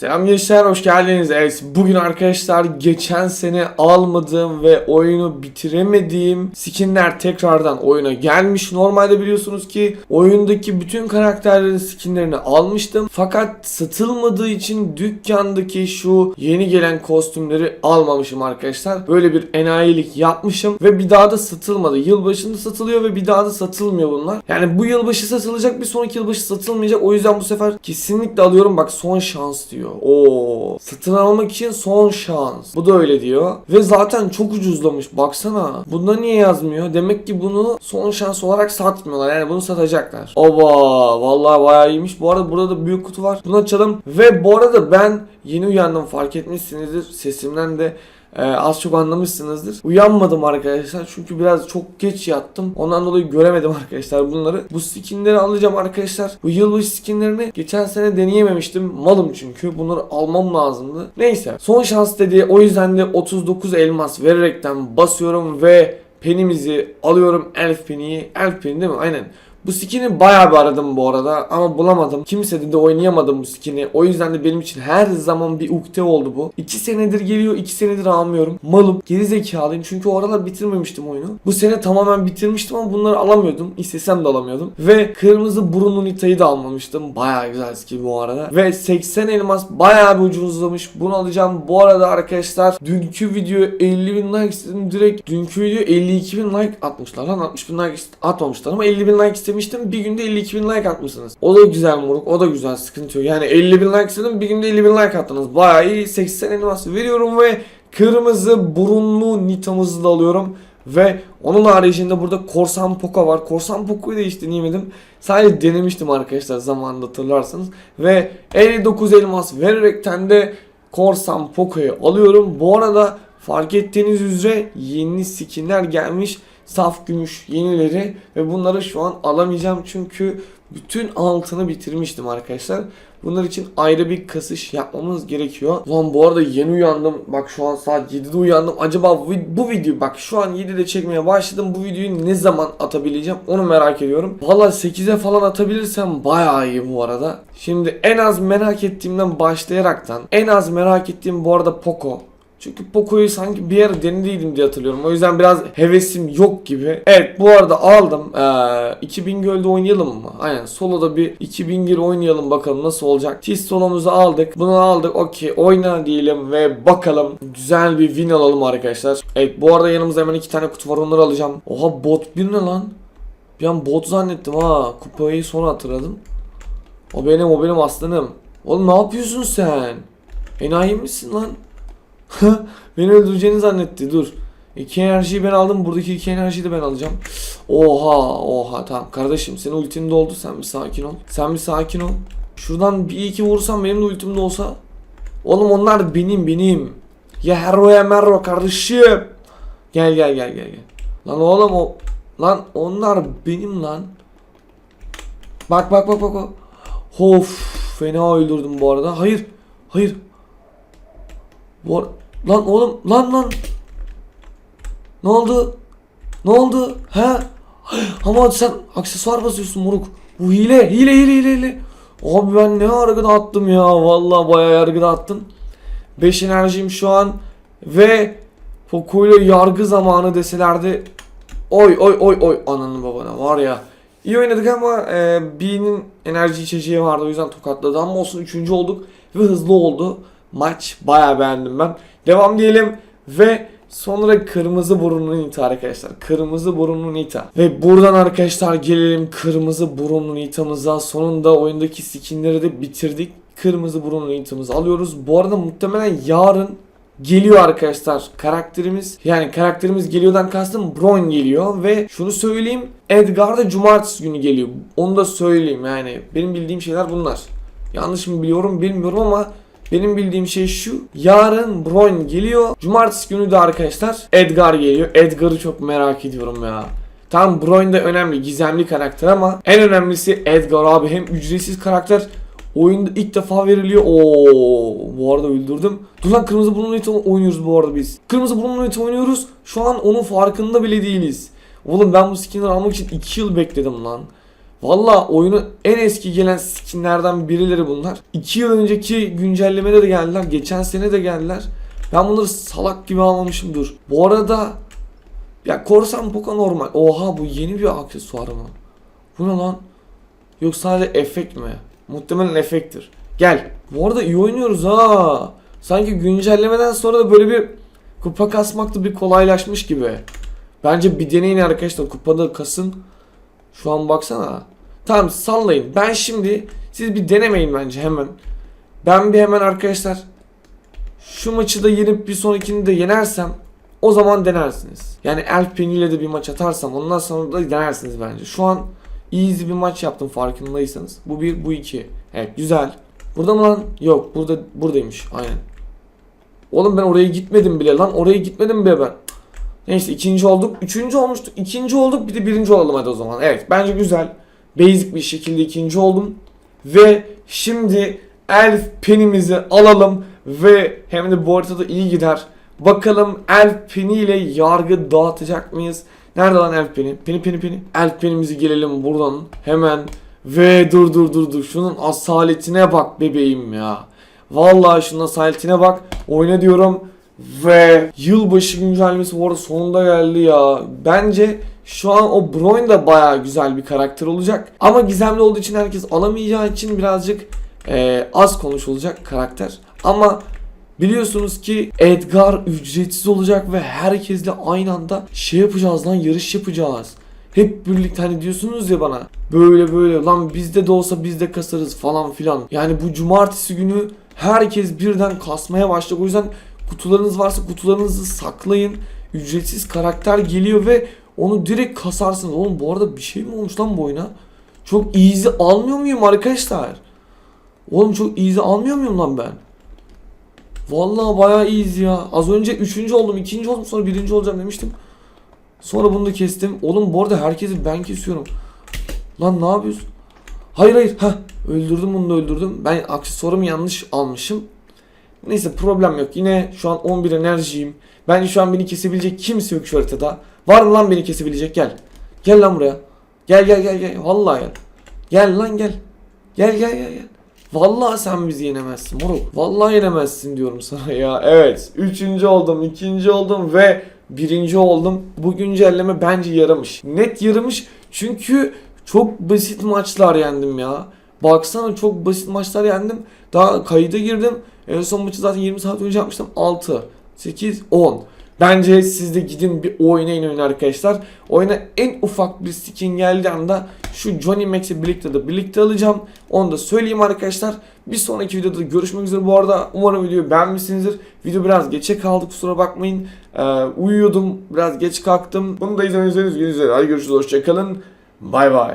Selam gençler hoş geldiniz. Evet bugün arkadaşlar geçen sene almadığım ve oyunu bitiremediğim skinler tekrardan oyuna gelmiş. Normalde biliyorsunuz ki oyundaki bütün karakterlerin skinlerini almıştım. Fakat satılmadığı için dükkandaki şu yeni gelen kostümleri almamışım arkadaşlar. Böyle bir enayilik yapmışım ve bir daha da satılmadı. Yılbaşında satılıyor ve bir daha da satılmıyor bunlar. Yani bu yılbaşı satılacak bir sonraki yılbaşı satılmayacak. O yüzden bu sefer kesinlikle alıyorum. Bak son şans diyor. Oo, satın almak için son şans. Bu da öyle diyor. Ve zaten çok ucuzlamış. Baksana. Bunda niye yazmıyor? Demek ki bunu son şans olarak satmıyorlar. Yani bunu satacaklar. Oba, vallahi bayağı iyiymiş. Bu arada burada da büyük kutu var. Bunu açalım. Ve bu arada ben yeni uyandım fark etmişsinizdir. Sesimden de ee, az çok anlamışsınızdır. Uyanmadım arkadaşlar çünkü biraz çok geç yattım. Ondan dolayı göremedim arkadaşlar bunları. Bu skinleri alacağım arkadaşlar. Bu yılbaşı skinlerini geçen sene deneyememiştim. Malım çünkü. Bunları almam lazımdı. Neyse. Son şans dedi. O yüzden de 39 elmas vererekten basıyorum ve penimizi alıyorum. Elf peniyi. Elf peni değil mi? Aynen. Bu skin'i bayağı bir aradım bu arada ama bulamadım. Kimse de oynayamadım bu skin'i. O yüzden de benim için her zaman bir ukde oldu bu. 2 senedir geliyor, 2 senedir almıyorum. Malım, geri zekalıyım çünkü o aralar bitirmemiştim oyunu. Bu sene tamamen bitirmiştim ama bunları alamıyordum. İstesem de alamıyordum. Ve kırmızı burunlu Nita'yı da almamıştım. Bayağı güzel skin bu arada. Ve 80 elmas bayağı bir ucuzlamış. Bunu alacağım. Bu arada arkadaşlar dünkü video 50 bin like istedim. Direkt dünkü video 52 bin like atmışlar lan. 60 bin like atmamışlar ama 50 bin like istemiştim. Bir günde 52 bin like atmışsınız. O da güzel moruk. O da güzel. Sıkıntı yok. Yani 50 bin like istedim. Bir günde 50 bin like attınız. Bayağı iyi. 80 elmas veriyorum ve kırmızı burunlu Nita'mızı da alıyorum. Ve onun haricinde burada Korsan Poco var. Korsan Poco'yu da hiç deneyemedim. Sadece denemiştim arkadaşlar zamanında hatırlarsanız. Ve 59 elmas vererekten de Korsan Poco'yu alıyorum. Bu arada fark ettiğiniz üzere yeni skinler gelmiş. Saf gümüş yenileri ve bunları şu an alamayacağım çünkü bütün altını bitirmiştim arkadaşlar. Bunlar için ayrı bir kasış yapmamız gerekiyor. Ulan bu arada yeni uyandım. Bak şu an saat 7'de uyandım. Acaba bu, bu video bak şu an 7'de çekmeye başladım. Bu videoyu ne zaman atabileceğim onu merak ediyorum. Valla 8'e falan atabilirsem bayağı iyi bu arada. Şimdi en az merak ettiğimden başlayaraktan en az merak ettiğim bu arada Poco. Çünkü Poco'yu sanki bir yer denediydim diye hatırlıyorum. O yüzden biraz hevesim yok gibi. Evet bu arada aldım. Ee, 2000 Göl'de oynayalım mı? Aynen soloda bir 2000 Göl oynayalım bakalım nasıl olacak. Tiz solomuzu aldık. Bunu aldık. Okey oyna diyelim ve bakalım. Güzel bir win alalım arkadaşlar. Evet bu arada yanımızda hemen iki tane kutu var onları alacağım. Oha bot bir ne lan? Bir an bot zannettim ha. Kupayı sonra hatırladım. O benim o benim aslanım. Oğlum ne yapıyorsun sen? Enayi misin lan? Beni öldüreceğini zannetti. Dur. İki enerjiyi ben aldım. Buradaki iki enerjiyi de ben alacağım. Oha oha tamam kardeşim senin ultin doldu. Sen bir sakin ol. Sen bir sakin ol. Şuradan bir iki vursam benim de ultim de olsa. Oğlum onlar benim benim. Ya Herro ya Merro kardeşim. Gel gel gel gel gel. Lan oğlum o. Lan onlar benim lan. Bak bak bak. bak. Of fena öldürdüm bu arada. Hayır. Hayır. Bu lan oğlum lan lan. Ne oldu? Ne oldu? He? Ama sen aksesuar basıyorsun moruk. Bu hile, hile, hile, hile, hile. Abi ben ne yargıda attım ya. Vallahi bayağı yargıda attın. 5 enerjim şu an ve Poco yargı zamanı deselerdi oy oy oy oy ananı babana var ya. İyi oynadık ama e, B'nin enerji içeceği vardı o yüzden tokatladı ama olsun 3. olduk ve hızlı oldu. Maç bayağı beğendim ben. Devam diyelim ve sonra kırmızı burunlu Nita arkadaşlar. Kırmızı burunlu Nita. Ve buradan arkadaşlar gelelim kırmızı burunlu Nita'mıza. Sonunda oyundaki skinleri de bitirdik. Kırmızı burunlu Nita'mızı alıyoruz. Bu arada muhtemelen yarın geliyor arkadaşlar karakterimiz. Yani karakterimiz geliyordan kastım Bron geliyor ve şunu söyleyeyim Edgar da cumartesi günü geliyor. Onu da söyleyeyim yani benim bildiğim şeyler bunlar. Yanlış mı biliyorum bilmiyorum ama benim bildiğim şey şu. Yarın Bron geliyor. Cumartesi günü de arkadaşlar Edgar geliyor. Edgar'ı çok merak ediyorum ya. Tam Bron da önemli, gizemli karakter ama en önemlisi Edgar abi. Hem ücretsiz karakter oyunda ilk defa veriliyor. Oo, bu arada öldürdüm. Dur lan kırmızı burunlu et oynuyoruz bu arada biz. Kırmızı burunlu et oynuyoruz. Şu an onun farkında bile değiliz. Oğlum ben bu skinleri almak için 2 yıl bekledim lan. Valla oyunu en eski gelen skinlerden birileri bunlar. 2 yıl önceki güncellemede de geldiler. Geçen sene de geldiler. Ben bunları salak gibi almamışım dur. Bu arada ya korsan poka normal. Oha bu yeni bir aksesuar mı? Bu ne lan? Yok sadece efekt mi? Muhtemelen efekttir. Gel. Bu arada iyi oynuyoruz ha. Sanki güncellemeden sonra da böyle bir kupa kasmak da bir kolaylaşmış gibi. Bence bir deneyin arkadaşlar. Kupada kasın. Şu an baksana. Tamam sallayın. Ben şimdi siz bir denemeyin bence hemen. Ben bir hemen arkadaşlar şu maçı da yenip bir sonrakini de yenersem o zaman denersiniz. Yani Elf Penny ile de bir maç atarsam ondan sonra da denersiniz bence. Şu an easy bir maç yaptım farkındaysanız. Bu bir, bu iki. Evet güzel. Burada mı lan? Yok burada buradaymış. Aynen. Oğlum ben oraya gitmedim bile lan. Oraya gitmedim bile ben. Neyse ikinci olduk. Üçüncü olmuştuk. İkinci olduk. Bir de birinci olalım hadi o zaman. Evet bence güzel. Basic bir şekilde ikinci oldum. Ve şimdi Elf penimizi alalım. Ve hem de bu haritada iyi gider. Bakalım Elf ile yargı dağıtacak mıyız? Nerede lan Elf peni? Peni peni peni. Elf penimizi gelelim buradan hemen. Ve dur dur dur dur. Şunun asaletine bak bebeğim ya. Vallahi şunun asaletine bak. Oyna diyorum. Ve yılbaşı güncellemesi bu arada sonunda geldi ya. Bence şu an o Broin da baya güzel bir karakter olacak. Ama gizemli olduğu için herkes alamayacağı için birazcık eee, az konuşulacak karakter. Ama biliyorsunuz ki Edgar ücretsiz olacak ve herkesle aynı anda şey yapacağız lan yarış yapacağız. Hep birlikte hani diyorsunuz ya bana böyle böyle lan bizde de olsa biz de kasarız falan filan. Yani bu cumartesi günü herkes birden kasmaya başlayacak. O yüzden kutularınız varsa kutularınızı saklayın. Ücretsiz karakter geliyor ve onu direkt kasarsınız. Oğlum bu arada bir şey mi olmuş lan bu oyuna? Çok easy almıyor muyum arkadaşlar? Oğlum çok easy almıyor muyum lan ben? Vallahi bayağı easy ya. Az önce üçüncü oldum, ikinci oldum sonra birinci olacağım demiştim. Sonra bunu da kestim. Oğlum bu arada herkesi ben kesiyorum. Lan ne yapıyorsun? Hayır hayır. Ha öldürdüm bunu da öldürdüm. Ben aksesuarımı yanlış almışım. Neyse problem yok. Yine şu an 11 enerjiyim. Bence şu an beni kesebilecek kimse yok şu haritada. Var mı lan beni kesebilecek? Gel. Gel lan buraya. Gel gel gel gel. Vallahi gel. Gel lan gel. Gel gel gel gel. Vallahi sen bizi yenemezsin moruk. Vallahi yenemezsin diyorum sana ya. Evet. Üçüncü oldum. ikinci oldum ve birinci oldum. Bu güncelleme bence yaramış. Net yaramış. Çünkü çok basit maçlar yendim ya. Baksana çok basit maçlar yendim. Daha kayıda girdim. En son maçı zaten 20 saat önce yapmıştım. 6, 8, 10. Bence siz de gidin bir oynayın oyun arkadaşlar. Oyuna en ufak bir skin geldiği anda şu Johnny Max'i birlikte de birlikte alacağım. Onu da söyleyeyim arkadaşlar. Bir sonraki videoda görüşmek üzere. Bu arada umarım videoyu beğenmişsinizdir. Video biraz geçe kaldı kusura bakmayın. Ee, uyuyordum biraz geç kalktım. Bunu da izlemenizi üzgünüz. Hadi görüşürüz hoşçakalın. Bay bay.